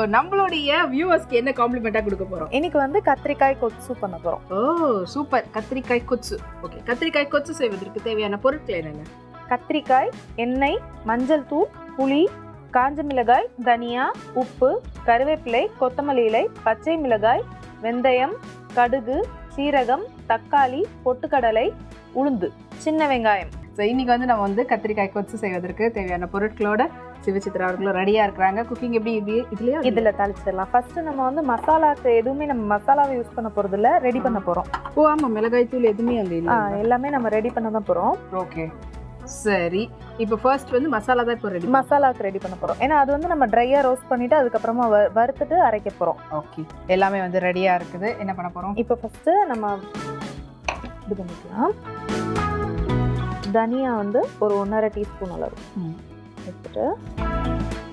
So நம்மளுடைய வியூவர்ஸ்க்கு என்ன காம்ப்ளிமெண்ட்டாக கொடுக்க போகிறோம் இன்னைக்கு வந்து கத்திரிக்காய் கொத்து பண்ண போறோம். ஓ சூப்பர் கத்திரிக்காய் கொச்சு ஓகே கத்திரிக்காய் கொச்சு செய்வதற்கு தேவையான பொருட்கள் என்னென்ன? கத்திரிக்காய் எண்ணெய் மஞ்சள் தூள் புளி காஞ்ச மிளகாய் தனியா உப்பு கருவேப்பிலை கொத்தமல்லி இலை பச்சை மிளகாய் வெந்தயம் கடுகு சீரகம் தக்காளி பொட்டுக்கடலை உளுந்து. சின்ன வெங்காயம். ஸோ இன்னைக்கு வந்து நம்ம வந்து கத்திரிக்காய் கொச்சு செய்வதற்கு தேவையான பொருட்களோட சிவசித்ரா அவர்களும் ரெடியாக இருக்கிறாங்க. குக்கிங் எப்படி இது இதுலயே இதுல தாளிச்சிடலாம். ஃபர்ஸ்ட் நம்ம வந்து மசாலாக்கு எதுவுமே நம்ம மசாலாவை யூஸ் பண்ண போறது இல்ல. ரெடி பண்ண போறோம். ஓ ஆமாம் மிளகாய் தூள் எதுவுமே அங்கே ஆ, இல்லை எல்லாமே நம்ம ரெடி பண்ண தான் போறோம். ஓகே சரி. இப்போ ஃபர்ஸ்ட் வந்து மசாலா தான் இப்போ ரெடி மசாலாக்கு ரெடி பண்ண போறோம். ஏன்னா அது வந்து நம்ம ட்ரையா ரோஸ்ட் பண்ணிட்டு அதுக்கப்புறமா வ- வறுத்துட்டு அரைக்க போறோம். ஓகே எல்லாமே வந்து ரெடியாக இருக்குது. என்ன பண்ண போகிறோம் இப்போ ஃபர்ஸ்ட் நம்ம இது பண்ணிக்கலாம். தனியா வந்து ஒரு ஒன்றரை டீஸ்பூன் அளவு. எடுத்துட்டு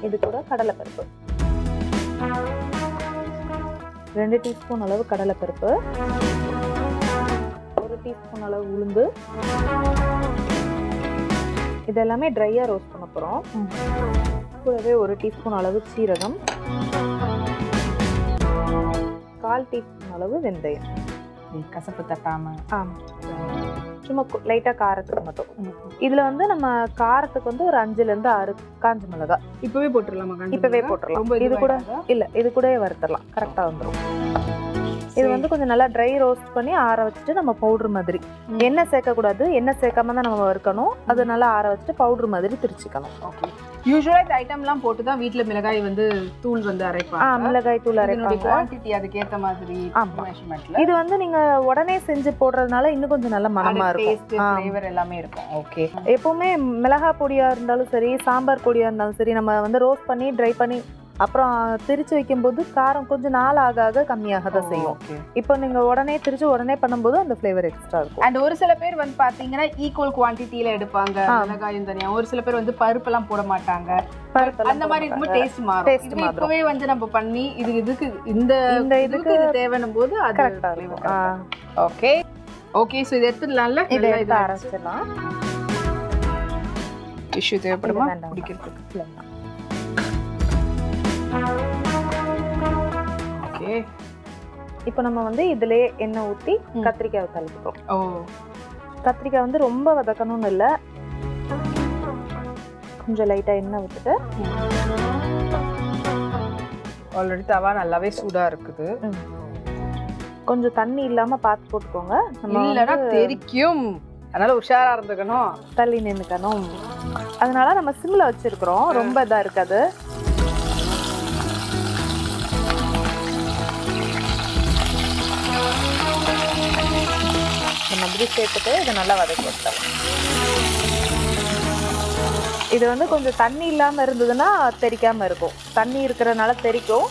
இது கூட கடலைப்பருப்பு. ரெண்டு டீஸ்பூன் அளவு கடலைப்பருப்பு. ஒரு டீஸ்பூன் அளவு உளுந்து. இது எல்லாமே ட்ரையாக ரோஸ்ட் பண்ண போகிறோம். கூடவே ஒரு டீஸ்பூன் அளவு சீரகம். கால் டீஸ்பூன் அளவு வெந்தயம். கசப்பு தட்டாமல் ஆமாம் சும்மா லைட்டாக காரத்துக்கு மட்டும். இதில் வந்து நம்ம காரத்துக்கு வந்து ஒரு அஞ்சுலேருந்து ஆறு காஞ்ச மிளகாய் இப்போவே போட்டுடலாமா இப்பவே? போட்டுடலாம். இது கூட? இல்லை இது கூடயே வறுத்துடலாம் கரெக்டாக வந்துடும் இது. வந்து கொஞ்சம் நல்லா ட்ரை ரோஸ்ட் பண்ணி ஆற வச்சுட்டு நம்ம பவுடர் மாதிரி. எண்ணெய் சேர்க்கக்கூடாது. எண்ணெய் சேர்க்காம தான் நம்ம வறுக்கணும். அது நல்லா ஆற வச்சுட்டு பவுடர் மாதிரி திரிச்சுக்கணும். ஓகே. யூஸ்வலா இந்த ஐட்டம்லாம் போட்டு தான் வீட்ல மிளகாய் வந்து தூள் வந்து அரைப்பாங்க. மிளகாய் தூள் அரைப்பாங்க. குவாண்டிட்டி அதுக்கு ஏத்த மாதிரி. மெஷர்மெண்ட்ல இது வந்து நீங்க உடனே செஞ்சு போடுறதுனால இன்னும் கொஞ்சம் நல்ல மனமா இருக்கும். ஃப்ளேவர் எல்லாமே இருக்கும். ஓகே எப்பவுமே மிளகாய் பொடியா இருந்தாலும் சரி சாம்பார் பொடியா இருந்தாலும் சரி நம்ம வந்து ரோஸ்ட் பண்ணி ட்ரை பண்ணி அப்புறம் திரிச்சு வைக்கும்போது காரம் கொஞ்சம் நாள் ஆக ஆக கம்மியாக தான் செய்யும் இப்போ நீங்க உடனே திரிச்சு உடனே பண்ணும்போது அந்த ஃப்ளேவர் எக்ஸ்ட்ரா இருக்கும். அண்ட் ஒரு சில பேர் வந்து பாத்தீங்கன்னா ஈக்குவல் குவாண்டிட்டில எடுப்பாங்க. மிளகாயும் தனியா. ஒரு சில பேர் வந்து பருப்பெல்லாம் போட மாட்டாங்க. அந்த மாதிரி இருக்கும்போது டேஸ்ட் மாறும். மாறும். இப்பவே வந்து நம்ம பண்ணி இது இதுக்கு இந்த இந்த இதுக்கு இதுக்கு இது தேவைன்னும் போது அது ஓகே ஓகே ஸோ இது எடுத்துடலாம்ல? இதை நல்லா எடுத்து இது அரைச்சிடலாம். டிஷ்யூ தேவைப்படுமா. குடிக்கிறதுக்கு இப்போ நம்ம வந்து இதுலயே எண்ணெய் ம். கத்திரிக்காய் தள்ளிப்போம் ஓ. கத்திரிக்காய் வந்து ரொம்ப வதக்கணும்னு இல்லை. கொஞ்சம் லைட்டா எண்ணெய் விட்டுட்டு ஆல்ரெடி தவா நல்லாவே சூடா இருக்குது. கொஞ்சம் தண்ணி இல்லாம பார்த்து போட்டுக்கோங்க. நம்ம இல்லைன்னா தெரிக்கும் அதனால உஷாரா இருந்துக்கணும். தள்ளி நின்னுக்கணும். அதனால நம்ம சிம்ல வச்சிருக்கிறோம். ரொம்ப இதா இருக்காது. மாதிரி சேர்த்துட்டு இதை நல்லா வதக்கி விட்டலாம் இது வந்து கொஞ்சம் தண்ணி இல்லாம இருந்ததுன்னா தெரிக்காம இருக்கும். தண்ணி இருக்கிறனால தெரிக்கும்.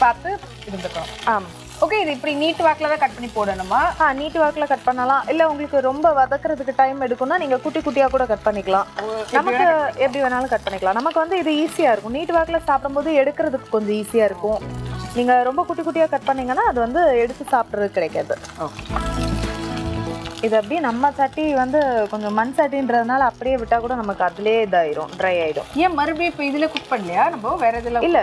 பார்த்து இருந்துக்கணும் ஆமா. ஓகே இது இப்படி நீட் வாக்கில் தான் கட் பண்ணி போடணுமா? ஆ நீட்டு வாக்கில் கட் பண்ணலாம். இல்லை உங்களுக்கு ரொம்ப வதக்குறதுக்கு டைம் எடுக்கும்னா நீங்கள் குட்டி குட்டியாக கூட கட் பண்ணிக்கலாம். நமக்கு எப்படி வேணாலும் கட் பண்ணிக்கலாம். நமக்கு வந்து இது ஈஸியாக இருக்கும். நீட் வாக்கில் சாப்பிடும்போது எடுக்கிறதுக்கு கொஞ்சம் ஈஸியாக இருக்கும். நீங்கள் ரொம்ப குட்டி குட்டியாக கட் பண்ணீங்கன்னா அது வந்து எடுத்து சாப்பிட்றது கிடைக்காது. ஓகே இது அப்படியே நம்ம சட்டி வந்து கொஞ்சம் மண் சட்டின்றதுனால அப்படியே விட்டால் கூட நமக்கு அதுலேயே இதாயிரும் ட்ரை ஆயிடும். ஏன் மறுபடியும் இப்போ இதுல குக் பண்ணலையா? நம்ம வேற இதுல இல்ல.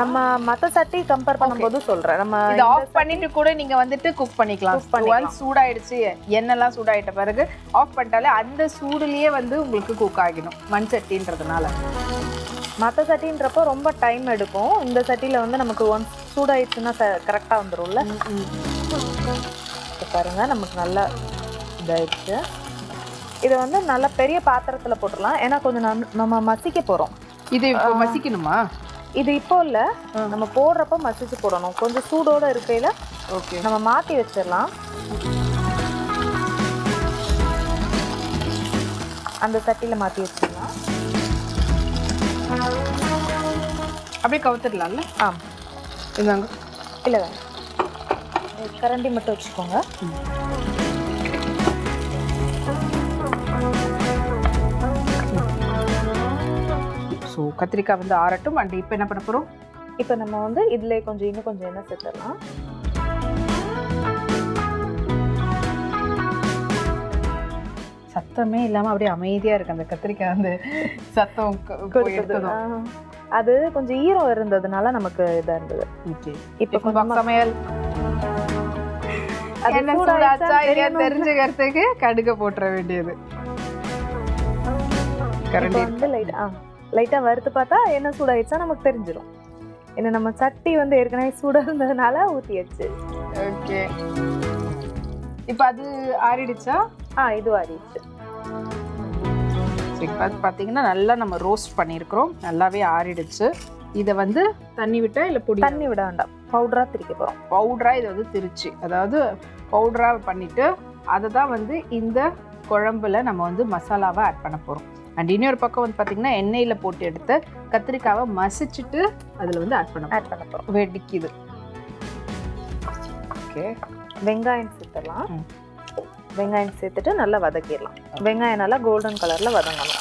நம்ம மற்ற சட்டி கம்பேர் பண்ணும்போது சொல்கிறேன் நம்ம இது ஆஃப் பண்ணிட்டு கூட நீங்க வந்துட்டு குக் பண்ணிக்கலாம். பண்ணிக்கலாம். ஒன்ஸ் சூடாயிடுச்சு எண்ணெய்லாம் சூடாயிட்ட பிறகு ஆஃப் பண்ணிட்டாலே அந்த சூடுலயே வந்து உங்களுக்கு குக் ஆகிடும் மண் சட்டின்றதுனால. மற்ற சட்டின்றப்போ ரொம்ப டைம் எடுக்கும். இந்த சட்டியில் வந்து நமக்கு ஒன்ஸ் சூடாயிடுச்சுன்னா கரெக்டாக வந்துரும்ல. இப்போ பாருங்க நமக்கு நல்லா இதாயிடுச்சு. இதை வந்து நல்ல பெரிய பாத்திரத்தில் போட்டுடலாம். ஏன்னா கொஞ்சம் நம்ம- நம்ம மசிக்க போகிறோம் இது இப்போ மசிக்கணுமா? இது இப்போ இல்லை. நம்ம போடுறப்ப மசிச்சு போடணும். கொஞ்சம் சூடோட இருக்கையில் ஓகே. நம்ம மாற்றி வச்சிடலாம். அந்த சட்டியில் மாற்றி வச்சிடலாம். அப்படியே கவுத்துடலாம்ல? ஆ இந்தாங்க. இல்லை வேண்டாம். ஒரு கரண்டி மட்டும் வச்சுக்கோங்க. ஸோ கத்திரிக்காய் வந்து ஆறட்டும். அண்ட் இப்போ என்ன பண்ண போறோம்? இப்போ நம்ம வந்து இதுல கொஞ்சம் இன்னும் கொஞ்சம் எண்ணெய் சேர்த்துடலாம். சத்தமே இல்லாம அப்படியே அமைதியா இருக்கு. அந்த கத்திரிக்காய் வந்து சத்தம். அது கொஞ்சம் ஈரம் இருந்ததுனால நமக்கு இதா இருந்தது. இப்போ பாக்ஸ் சமையல். என்ன சூடாச்சா இல்லையா. தெரிஞ்சுக்கிறதுக்கு கடுகு போட்டுற வேண்டியது. கரண்டி. வந்து லைட் ஆ லைட்டா வறுத்து பார்த்தா என்ன சூடாயிடுச்சா நமக்கு தெரிஞ்சிடும் ஏன்னா நம்ம சட்டி வந்து ஏற்கனவே சூடா இருந்ததுனால ஊத்தியாச்சு. ஓகே. இப்போ அது ஆறிடுச்சா? ஆ இது ஆறிடுச்சு. இப்போ அது பார்த்தீங்கன்னா நல்லா நம்ம ரோஸ்ட் பண்ணியிருக்கிறோம். நல்லாவே ஆறிடுச்சு. இதை வந்து தண்ணி விட்டா இல்லை பொடி தண்ணி விட வேண்டாம். பவுடரா திரிக்க போறோம். பவுடராக இதை வந்து திரிச்சு அதாவது பவுடராக பண்ணிட்டு அதை தான் வந்து இந்த குழம்புல நம்ம வந்து மசாலாவை ஆட் பண்ண போகிறோம் அண்ட் இன்னொரு பக்கம் வந்து பார்த்தீங்கன்னா எண்ணெயில் போட்டு எடுத்து கத்திரிக்காவை மசிச்சுட்டு அதில் வந்து ஆட் பண்ண ஆட் பண்ண போறோம். வெடிக்குது. ஓகே வெங்காயம் சேர்த்துடலாம். வெங்காயம் சேர்த்துட்டு நல்லா வதக்கிடலாம். வெங்காயம் நல்லா கோல்டன் கலர்ல வதங்கணும்.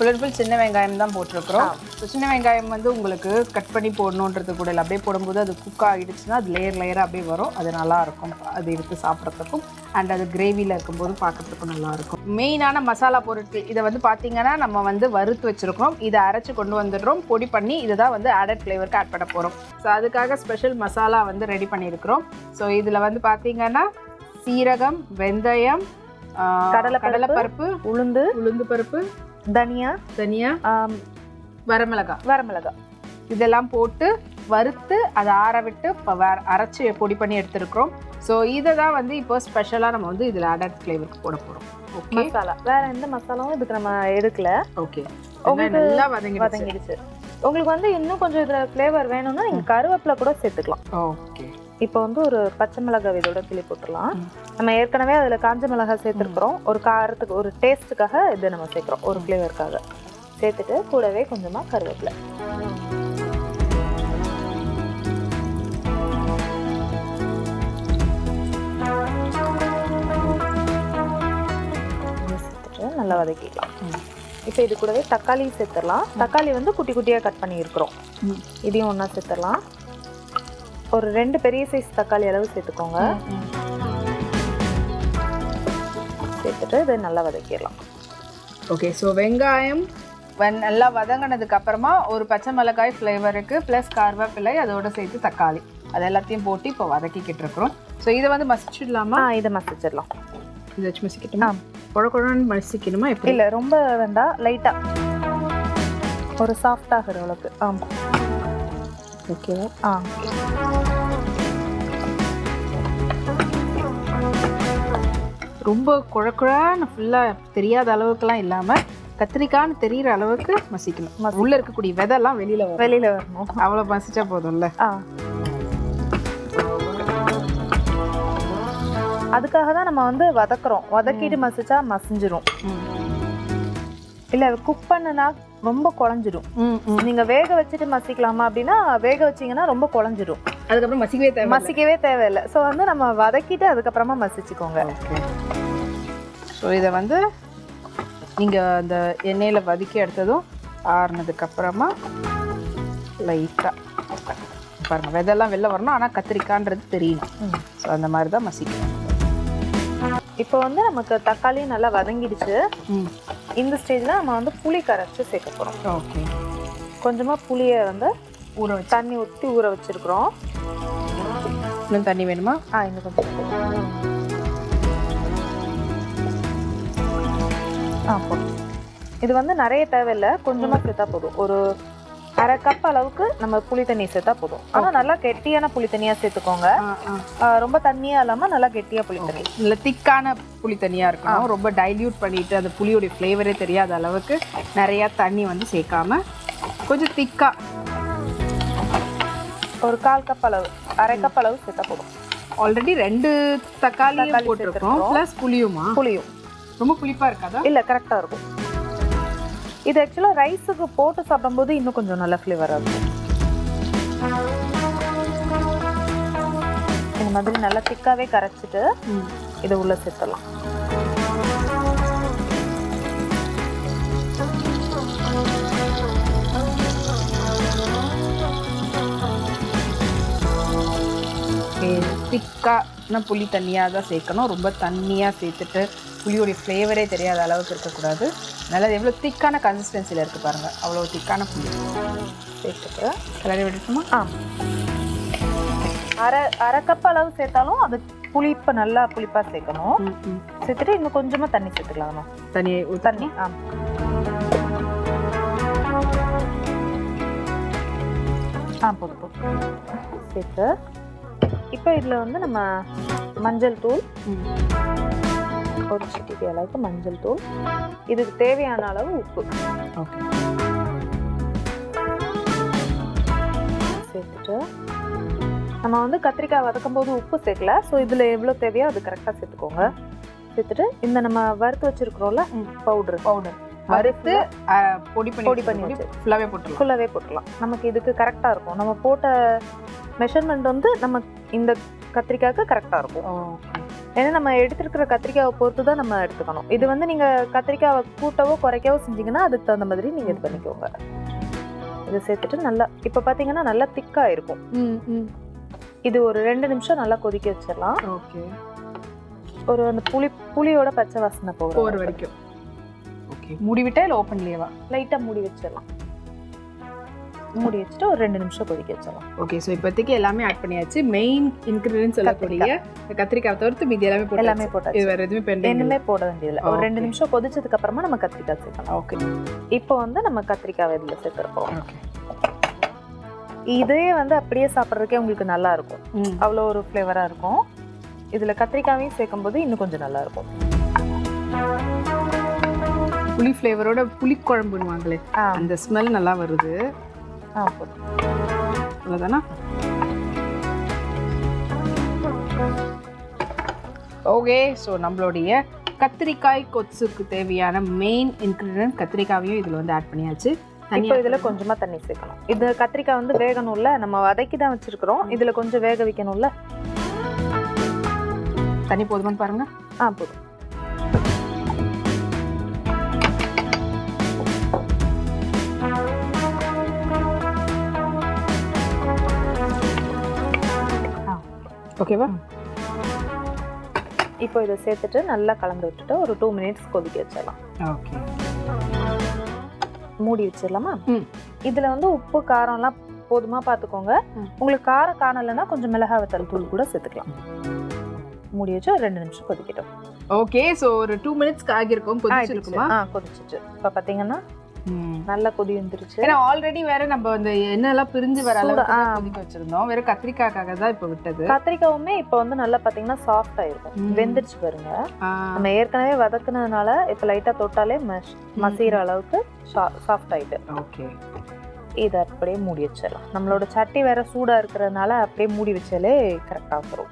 ஃபுல் அண்ட் ஃபுல் சின்ன வெங்காயம் தான் போட்டிருக்கிறோம். ஸோ சின்ன வெங்காயம் வந்து உங்களுக்கு கட் பண்ணி போடணுன்றது கூட இல்லை. அப்படியே போடும்போது அது குக் ஆகிடுச்சுன்னா அது லேயர் லேயராக அப்படியே வரும். அது நல்லா இருக்கும். அது எடுத்து சாப்பிட்றதுக்கும் அண்ட் அது கிரேவியில் இருக்கும்போது பார்க்கறதுக்கும் நல்லா இருக்கும். மெயினான மசாலா பொருட்கள் இதை வந்து பார்த்தீங்கன்னா நம்ம வந்து வறுத்து வச்சிருக்கோம் இதை அரைச்சு கொண்டு வந்துடுறோம். பொடி பண்ணி இதை தான் வந்து ஆடட் ஃப்ளேவருக்கு ஆட் பண்ண போகிறோம் ஸோ அதுக்காக ஸ்பெஷல் மசாலா வந்து ரெடி பண்ணியிருக்கிறோம். ஸோ இதில் வந்து பார்த்தீங்கன்னா சீரகம் வெந்தயம் கடலைப்பருப்பு. கடலைப்பருப்பு உளுந்து உளுந்து பருப்பு தனியா? தனியா? வரமிளகாய் வரமிளகாய் இதெல்லாம் போட்டு வறுத்து அதை ஆற விட்டு அரைச்சி பொடி பண்ணி எடுத்துருக்கிறோம். ஸோ இதை தான் வந்து இப்போ ஸ்பெஷலாக நம்ம வந்து இதில் அடட் ஃப்ளேவருக்கு போட போகிறோம் ஓகே மசாலா. வேற எந்த மசாலாவும் இதுக்கு நம்ம எடுக்கல. ஓகே நல்லா வதங்கிடுச்சு. உங்களுக்கு வந்து இன்னும் கொஞ்சம் இதுல ஃப்ளேவர் வேணும்னா நீங்க கருவேப்பிலை கூட சேர்த்துக்கலாம். ஓகே இப்போ வந்து ஒரு பச்சை மிளகாய் இதோட கிளி போட்டுடலாம். நம்ம ஏற்கனவே அதுல காஞ்ச மிளகாய் சேர்த்துருக்குறோம். ஒரு காரத்துக்கு ஒரு டேஸ்ட்டுக்காக இது நம்ம சேர்க்குறோம் ஒரு ஃப்ளேவருக்காக சேர்த்துட்டு கூடவே கொஞ்சமா கருவேப்பிலை. நல்லா வதக்கிக்கலாம். இப்போ இது கூடவே தக்காளி சேர்த்துடலாம். தக்காளி வந்து குட்டி குட்டியாக கட் பண்ணியிருக்கிறோம். இதையும் ஒன்றா சேர்த்துடலாம். ஒரு ரெண்டு பெரிய சைஸ் தக்காளி அளவு சேர்த்துக்கோங்க. சேர்த்துட்டு இதை நல்லா வதக்கிடலாம். ஓகே ஸோ வெங்காயம் வ- நல்லா வதங்கினதுக்கு அப்புறமா ஒரு பச்சை மிளகாய் ஃப்ளேவருக்கு ப்ளஸ் கருவேப்பிலை அதோட சேர்த்து தக்காளி. அது எல்லாத்தையும் போட்டு இப்போ வதக்கிக்கிட்டு இருக்கிறோம். ஸோ இதை வந்து மசிச்சிடலாமா? இதை மசிச்சிடலாம். இதை வச்சு மசிக்கட்டுமா. குழ குழன்னு மசிக்கணுமா எப்படி? இல்லை ரொம்ப வேண்டாம் லைட்டாக ஒரு சாஃப்ட் ஆகிற அளவுக்கு. ஆ ஓகேவா ஆ. ரொம்ப குழக்குழான்னு ஃபுல்லாக தெரியாத அளவுக்குலாம் இல்லாமல் கத்திரிக்கான்னு தெரியிற அளவுக்கு மசிக்கணும். உள்ள இருக்கக்கூடிய விதைலாம் வெளியில வரும் வெளியில வரணும். அவ்வளோ மசிச்சா போதும்ல? ஆ. அதுக்காக தான் நம்ம வந்து வதக்குறோம். வதக்கிட்டு மசிச்சா மசிஞ்சிரும். இல்ல குக் பண்ணுனா ரொம்ப குழஞ்சிரும். நீங்க வேக வச்சுட்டு மசிக்கலாமா அப்படின்னா வேக வச்சீங்கன்னா ரொம்ப குழஞ்சிரும். அதுக்கப்புறம் மசிக்கவே தேவை மசிக்கவே தேவையில்லை. ஸோ வந்து நம்ம வதக்கிட்டு அதுக்கப்புறமா மசிச்சுக்கோங்க. ஸோ இதை வந்து நீங்கள் அந்த எண்ணெயில் வதக்கி எடுத்ததும் ஆறுனதுக்கு அப்புறமா லைட்டாக பாருங்கள் விதெல்லாம் வெளில வரணும். ஆனால் கத்திரிக்கான்றது தெரியணும். ஸோ அந்த மாதிரி தான் மசிக்கணும். இப்போ வந்து நமக்கு தக்காளி நல்லா வதங்கிடுச்சு. இந்த ஸ்டேஜ்ல நம்ம வந்து புளி கரைச்சி சேர்க்க போறோம். ஓகே கொஞ்சமா புளியை வந்து ஊற வச்சு. தண்ணி ஊற்றி ஊற வச்சிருக்கிறோம். இன்னும் தண்ணி வேணுமா? ஆ இன்னும் கொஞ்சம். ஆ போதும். இது வந்து நிறைய தேவையில்லை. கொஞ்சமா சேர்த்தா போதும். ஒரு அரை கப் அளவுக்கு நம்ம புளி தண்ணி சேர்த்தா போதும். ஆனா நல்லா கெட்டியான புளி தண்ணியா சேர்த்துக்கோங்க. ரொம்ப தண்ணியா இல்லாம நல்லா கெட்டியா புளி தண்ணி. நல்ல திக்கான புளி தண்ணியாக இருக்கணும். ரொம்ப டைல்யூட் பண்ணிட்டு அந்த புளியோடைய ஃப்ளேவரே தெரியாத அளவுக்கு நிறையா தண்ணி வந்து சேர்க்காம கொஞ்சம் திக்காக ஒரு கால் கப் அளவு அரை கப் அளவு சேர்த்தா போதும். ஆல்ரெடி ரெண்டு தக்காளி போட்டிருக்கோம். ப்ளஸ் புளியுமா? புளியும். ரொம்ப புளிப்பா இருக்காதா? இல்ல கரெக்டா இருக்கும். இது ஆக்சுவலா ரைஸுக்கு போட்டு சாப்பிடும்போது இன்னும் கொஞ்சம் நல்ல ஃப்ளேவரா இருக்கும். இந்த மாதிரி நல்லா திக்காவே கரைச்சிட்டு இதை உள்ள சேர்த்துடலாம். திக்கான புளி தண்ணியாக தான் சேர்க்கணும். ரொம்ப தண்ணியாக சேர்த்துட்டு புளியோடைய ஃப்ளேவரே தெரியாத அளவுக்கு இருக்கக்கூடாது. நல்லா எவ்வளோ திக்கான கன்சிஸ்டன்சியில் இருக்குது பாருங்கள் அவ்வளோ திக்கான புளி. சேர்த்துட்டு கிளறி விட்டுட்டுமா ஆ. அரை அரை கப் அளவு சேர்த்தாலும் அது புளிப்பு நல்லா புளிப்பாக சேர்க்கணும். சேர்த்துட்டு இன்னும் கொஞ்சமாக தண்ணி சேர்த்துக்கலாம் தனியை தண்ணி ஆ. ஆ போதும் போதும். சேர்த்து. இப்போ இதில் வந்து நம்ம மஞ்சள் தூள். ஒரு சிட்டிக்கு அளவுக்கு மஞ்சள் தூள். இதுக்கு தேவையான அளவு உப்பு. ஓகே. சேர்த்துட்டு நம்ம வந்து கத்திரிக்காய் வதக்கும் போது உப்பு சேர்க்கல. ஸோ இதில் எவ்வளோ தேவையோ அது கரெக்டாக சேர்த்துக்கோங்க. சேர்த்துட்டு இந்த நம்ம வறுத்து வச்சிருக்கிறோம்ல பவுட்ரு பவுடர் வறுத்து பொடி பண்ணி பொடி பண்ணி. ஃபுல்லாகவே போட்டுடலாம். ஃபுல்லாகவே போட்டுடலாம். நமக்கு இதுக்கு கரெக்டாக இருக்கும். நம்ம போட்ட மெஷர்மெண்ட் வந்து நம்ம இந்த கத்திரிக்காய்க்கு கரெக்டாக இருக்கும். ஏன்னா நம்ம எடுத்துருக்கிற கத்திரிக்காவை பொறுத்து தான் நம்ம எடுத்துக்கணும். இது வந்து நீங்கள் கத்திரிக்காவை கூட்டவோ குறைக்கவோ செஞ்சீங்கன்னா அதுக்கு தகுந்த மாதிரி நீங்கள் இது பண்ணிக்கோங்க. இதை சேர்த்துட்டு நல்லா இப்போ பார்த்தீங்கன்னா நல்லா திக்காக இருக்கும். ம் ம். இது ஒரு ரெண்டு நிமிஷம் நல்லா கொதிக்க வச்சிடலாம். ஓகே. ஒரு அந்த புளி புளியோட பச்சை வாசனை போகிற போகிற வரைக்கும். ஓகே மூடி விட்டா இல்லை ஓப்பன்லேயேவா லைட்டாக மூடி வச்சிடலாம். மூடி வச்சுட்டு ஒரு ரெண்டு நிமிஷம் கொதிக்க வச்சிடலாம். ஓகே ஸோ இப்போதைக்கு எல்லாமே ஆட் பண்ணியாச்சு. மெயின் இன்க்ரீடியன்ஸ் சொல்லக்கூடிய கத்திரிக்காய். தவிர்த்து மீதி எல்லாமே போட்டு எல்லாமே இது போட்டாச்சு வேற எதுவுமே பெண்டிங் என்னமே போட வேண்டியதில்லை. ஒரு ரெண்டு. நிமிஷம் கொதிச்சதுக்கு அப்புறமா நம்ம கத்திரிக்காய் சேர்க்கலாம். ஓகே இப்போ வந்து நம்ம கத்திரிக்காய் இதில் சேர்த்துருக்கோம். ஓகே இதே வந்து அப்படியே சாப்பிட்றதுக்கே உங்களுக்கு நல்லா இருக்கும். அவ்வளோ ஒரு ஃப்ளேவராக இருக்கும்இதில் கத்திரிக்காயும் சேர்க்கும்போது இன்னும் கொஞ்சம் நல்லா இருக்கும். புளி ஃப்ளேவரோட புளிக்குழம்புன்னுவாங்களே அந்த ஸ்மெல் நல்லா வருது. அவ்வளோதானா ஓகே ஸோ நம்மளுடைய கத்திரிக்காய் கொத்துக்கு தேவையான மெயின் இன்க்ரீடியன்ட் கத்திரிக்காவையும் இதில் வந்து ஆட் பண்ணியாச்சு. இப்போ இதில் கொஞ்சமாக தண்ணி சேர்க்கணும். இது கத்திரிக்காய் வந்து வேகணும்ல நம்ம வதக்கி தான் வச்சிருக்கிறோம் இதில் கொஞ்சம் வேக வைக்கணும்ல. தண்ணி போதுமான்னு பாருங்க. ஆ போதும். ஓகேவா? இப்போ இதை சேர்த்துட்டு நல்லா கலந்து விட்டுட்டு ஒரு டூ மினிட்ஸ் கொதிக்க வச்சிடலாம். ஓகே. மூடி வச்சிடலாமா. இதில் வந்து உப்பு காரம்லாம் போதுமா பார்த்துக்கோங்க. உங்களுக்கு காரம் காணலைன்னா கொஞ்சம் மிளகாய் வத்தல் தூள் கூட சேர்த்துக்கலாம். மூடி வச்சு ரெண்டு நிமிஷம் கொதிக்கட்டும். ஓகே ஸோ ஒரு டூ மினிட்ஸ்க்கு ஆகியிருக்கும். கொதிச்சிருக்குமா? ஆ கொதிச்சிச்சு. இப்போ பார்த்தீங்கன்னா. நல்லா கொதி வந்துருச்சு. ஏன்னா ஆல்ரெடி வேற நம்ம இந்த எண்ணெய்லாம் பிரிஞ்சு வர அளவுக்கு. கொதிக்க வச்சிருந்தோம். வெறும் கத்திரிக்காய்க்காக தான் இப்போ விட்டது. கத்திரிக்காவுமே இப்போ வந்து நல்லா பார்த்தீங்கன்னா சாஃப்ட் ஆயிருக்கும். வெந்துருச்சு பாருங்க. நம்ம ஏற்கனவே வதக்குனதுனால இப்போ லைட்டாக தொட்டாலே மஷ் மசீர அளவுக்கு சாஃப்ட் ஆயிட்டு. ஓகே. இதை அப்படியே மூடி வச்சிடலாம். நம்மளோட சட்டி வேற சூடா இருக்கிறதுனால அப்படியே மூடி வச்சாலே கரெக்டாக வரும்.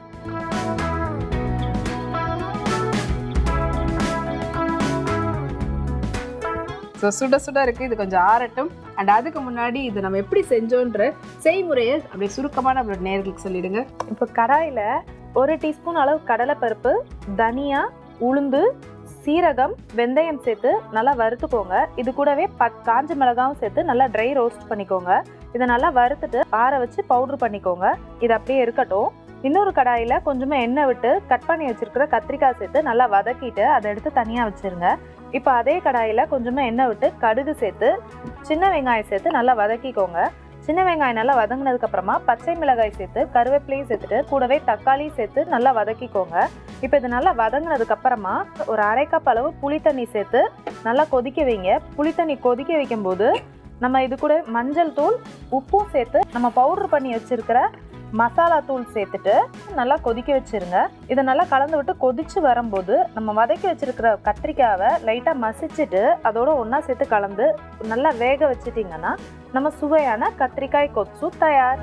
ஸோ சுட சுட இருக்குது இது கொஞ்சம் ஆறட்டும். அண்ட் அதுக்கு முன்னாடி இது நம்ம எப்படி செஞ்சோன்ற செய்முறையை அப்படியே சுருக்கமாக நம்மளோட நேர்களுக்கு சொல்லிடுங்க. இப்போ கடாயில் ஒரு டீஸ்பூன் அளவு கடலைப்பருப்பு தனியா உளுந்து சீரகம் வெந்தயம் சேர்த்து நல்லா வறுத்துக்கோங்க. இது கூடவே பத் காஞ்ச மிளகாவும் சேர்த்து நல்லா ட்ரை ரோஸ்ட் பண்ணிக்கோங்க. இதை நல்லா வறுத்துட்டு ஆற வச்சு பவுடர் பண்ணிக்கோங்க. இது அப்படியே இருக்கட்டும். இன்னொரு கடாயில் கொஞ்சமாக எண்ணெய் விட்டு கட் பண்ணி வச்சுருக்கிற கத்திரிக்காய் சேர்த்து நல்லா வதக்கிட்டு அதை எடுத்து தனியாக வச்சுருங்க. இப்போ அதே கடாயில் கொஞ்சமாக எண்ணெய் விட்டு கடுகு சேர்த்து சின்ன வெங்காயம் சேர்த்து நல்லா வதக்கிக்கோங்க. சின்ன வெங்காயம் நல்லா வதங்கினதுக்கப்புறமா பச்சை மிளகாய் சேர்த்து கருவேப்பிலையும் சேர்த்துட்டு கூடவே தக்காளி சேர்த்து நல்லா வதக்கிக்கோங்க. இப்போ இது நல்லா வதங்கினதுக்கப்புறமா ஒரு அரை கப் அளவு புளி தண்ணி சேர்த்து நல்லா கொதிக்க வைங்க. புளி தண்ணி கொதிக்க வைக்கும்போது நம்ம இது கூட மஞ்சள் தூள் உப்பும் சேர்த்து நம்ம பவுடர் பண்ணி வச்சுருக்கிற மசாலா தூள் சேர்த்துட்டு நல்லா கொதிக்க வச்சுருங்க. இதை நல்லா கலந்து விட்டு கொதிச்சு வரும்போது நம்ம வதக்கி வச்சிருக்கிற கத்திரிக்காவை லைட்டாக மசிச்சுட்டு அதோட ஒன்றா சேர்த்து கலந்து நல்லா வேக வச்சிட்டிங்கன்னா நம்ம சுவையான கத்திரிக்காய் கொத்து தயார்.